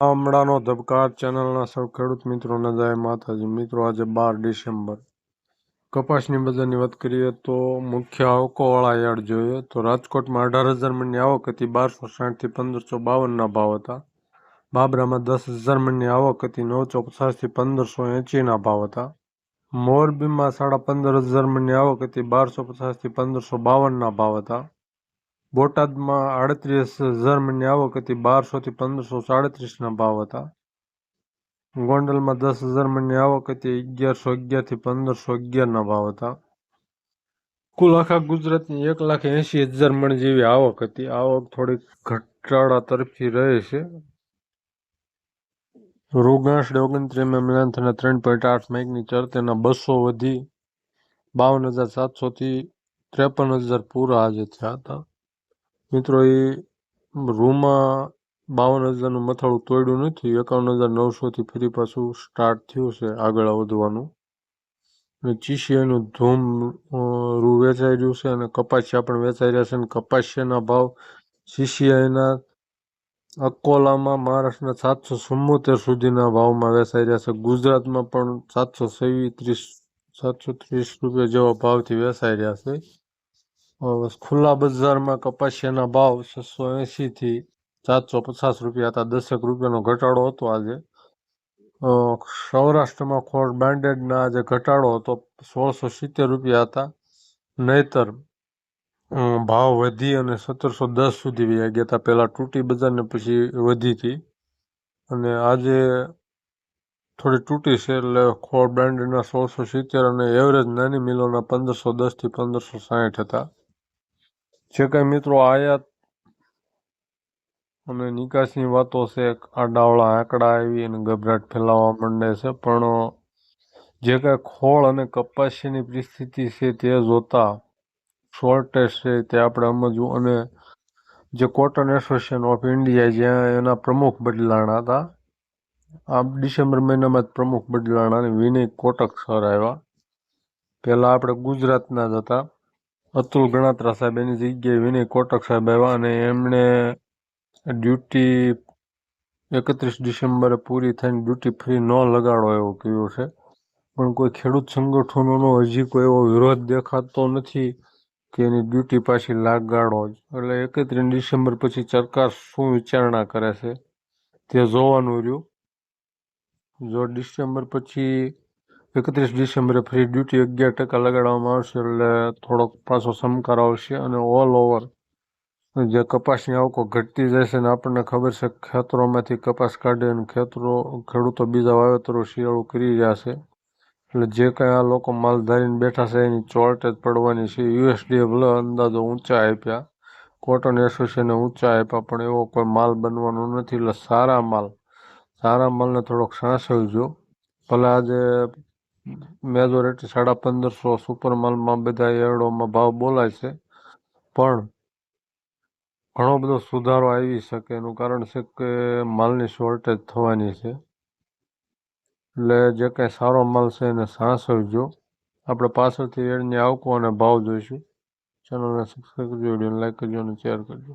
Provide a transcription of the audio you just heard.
ગામડાનો ધબકાર ચેનલના સૌ ખેડૂત મિત્રોને જય માતાજી. મિત્રો, આજે બાર ડિસેમ્બર. કપાસની બજારની વાત કરીએ તો મુખ્ય આવકોવાળા યાર્ડ જોઈએ તો રાજકોટમાં અઢાર હજાર મણની આવક હતી, બારસો સાઠથી પંદરસો બાવનના ભાવ હતા. બાબરામાં દસ હજાર મણની આવક હતી નવસો પચાસથી પંદરસો એંચીના ભાવ હતા. મોરબીમાં સાડા પંદર હજાર મણની આવક હતી, બારસો પચાસથી પંદરસો બાવનના ભાવ હતા. બોટાદમાં આડત્રીસ હજાર આવક હતી બારસોથી પંદરસો સાડત્રીસના ભાવ હતા. ગોંડલમાં દસ હજાર આવક હતી, અગિયારસો અગિયારથી પંદરસો અગિયારના ભાવ હતા. કુલ આખા ગુજરાતની એક લાખ એંશી હજાર મણ જેવી આવક હતી. આવક થોડીક ઘટાડા તરફી રહે છે. રૂગાંસડે ઓગણત્રીસ એમએમ લેન્થ અને ત્રણ પોઈન્ટ આઠ માઇકની ચરતેના બસો વધી બાવન હજાર સાતસોથી ત્રેપન હજાર પૂરા આજે થયા હતા. મિત્રો, એ રૂમાં બાવન હજારનું મથાળું તોડ્યું નથી. એકાવન હજાર નવસોથી ફરી પાછું સ્ટાર્ટ થયું છે આગળ વધવાનું. અને ચીસિયાનું ધૂમ રૂ વેચાઈ રહ્યું છે અને કપાસિયા પણ વેચાઈ રહ્યા છે અને કપાસિયાના ભાવ સીસીઆઈના અકોલામાં મહારાષ્ટ્રના સાતસો ચુમ્મોતેર સુધીના ભાવમાં વેચાઈ રહ્યા છે. ગુજરાતમાં પણ સાતસો ત્રીસ સાતસો ત્રીસ રૂપિયા જેવા ભાવથી વેચાઈ રહ્યા છે. ખુલ્લા બજારમાં કપાસિયાના ભાવ છસો એંશીથી સાતસો પચાસ રૂપિયા હતા. દસેક રૂપિયાનો ઘટાડો હતો આજે. સૌરાષ્ટ્રમાં ખોળ બ્રાન્ડેડના આજે ઘટાડો હતો. સોળસો સિત્તેર રૂપિયા હતા. નહીતર ભાવ વધી અને સત્તરસો દસ સુધી વ્યા ગયા હતા. પહેલાં તૂટી બજારને પછી વધી હતી. અને આજે થોડી તૂટી છે એટલે ખોળ બ્રાન્ડેડના સોળસો સિત્તેર અને એવરેજ નાની મિલોના પંદરસો દસથી પંદરસો સાહીઠ હતા. જે કાંઈ મિત્રો આયાત. અને નિકાસની વાતો છે આડાવળા આંકડા આવી અને ગભરાટ ફેલાવવા માંડે છે. પણ જે કાંઈ ખોળ અને કપાસીની પરિસ્થિતિ છે તે જોતા શોર્ટેજ છે તે આપણે સમજવું. અને જે કોટન એસોસિએશન ઓફ ઇન્ડિયા જ્યાં એના પ્રમુખ બદલાણા હતા. આ ડિસેમ્બર મહિનામાં જ પ્રમુખ બદલાણા અને વિનય કોટક સર આવ્યા. પહેલાં આપણે ગુજરાતના જ હતા. અતુલ ગણાત્રા સાહેબ એની જગ્યાએ વિનય કોટક સાહેબ આવ્યા અને એમણે ડ્યુટી એકત્રીસ ડિસેમ્બરે પૂરી થઈને ડ્યુટી ફ્રી ન લગાડો એવું કહ્યું છે. પણ કોઈ ખેડૂત સંગઠનોનો હજી કોઈ એવો વિરોધ દેખાતો નથી કે એની ડ્યુટી પાછી લાગાડો જ. એટલે એકત્રીસ ડિસેમ્બર પછી સરકાર શું વિચારણા કરે છે તે જોવાનું રહ્યું. જો ડિસેમ્બર પછી એકત્રીસ ડિસેમ્બરે ફ્રી ડ્યુટી અગિયાર ટકા લગાડવામાં આવશે એટલે થોડોક પાછો સમકાર આવશે અને ઓલ ઓવર જે કપાસની આવકો ઘટતી છે ને આપણને ખબર છે ખેતરોમાંથી કપાસ કાઢી અને ખેતરો ખેડૂતો બીજા વાવેતરો શિયાળું કરી રહ્યા છે. એટલે જે કાંઈ આ લોકો માલ ધારીને બેઠા છે એની ચોર્ટેજ પડવાની છે. યુએસડીએ ભલે અંદાજો ઊંચા આપ્યા કોટન એસોસિએશને ઊંચા આપ્યા, પણ એવો કોઈ માલ બનવાનો નથી. એટલે સારા માલ, સારા માલને થોડોક સાંસળજો. ભલે આજે મેજોરિટી સાડા પંદરસો સુપર માલમાં બધા એરડોમાં ભાવ બોલાય છે. પણ ઘણો બધો સુધારો આવી શકે એનું કારણ છે કે માલની શોર્ટેજ થવાની છે. એટલે જે કાંઈ સારો માલ છે એને સાંસવજો આપણે પાછળથી એડની આવકો અને ભાવ જોઈશું. ચેનલને સબસ્ક્રાઈબ કરજો વિડીયોને લાઈક કરજો અને શેર કરજો.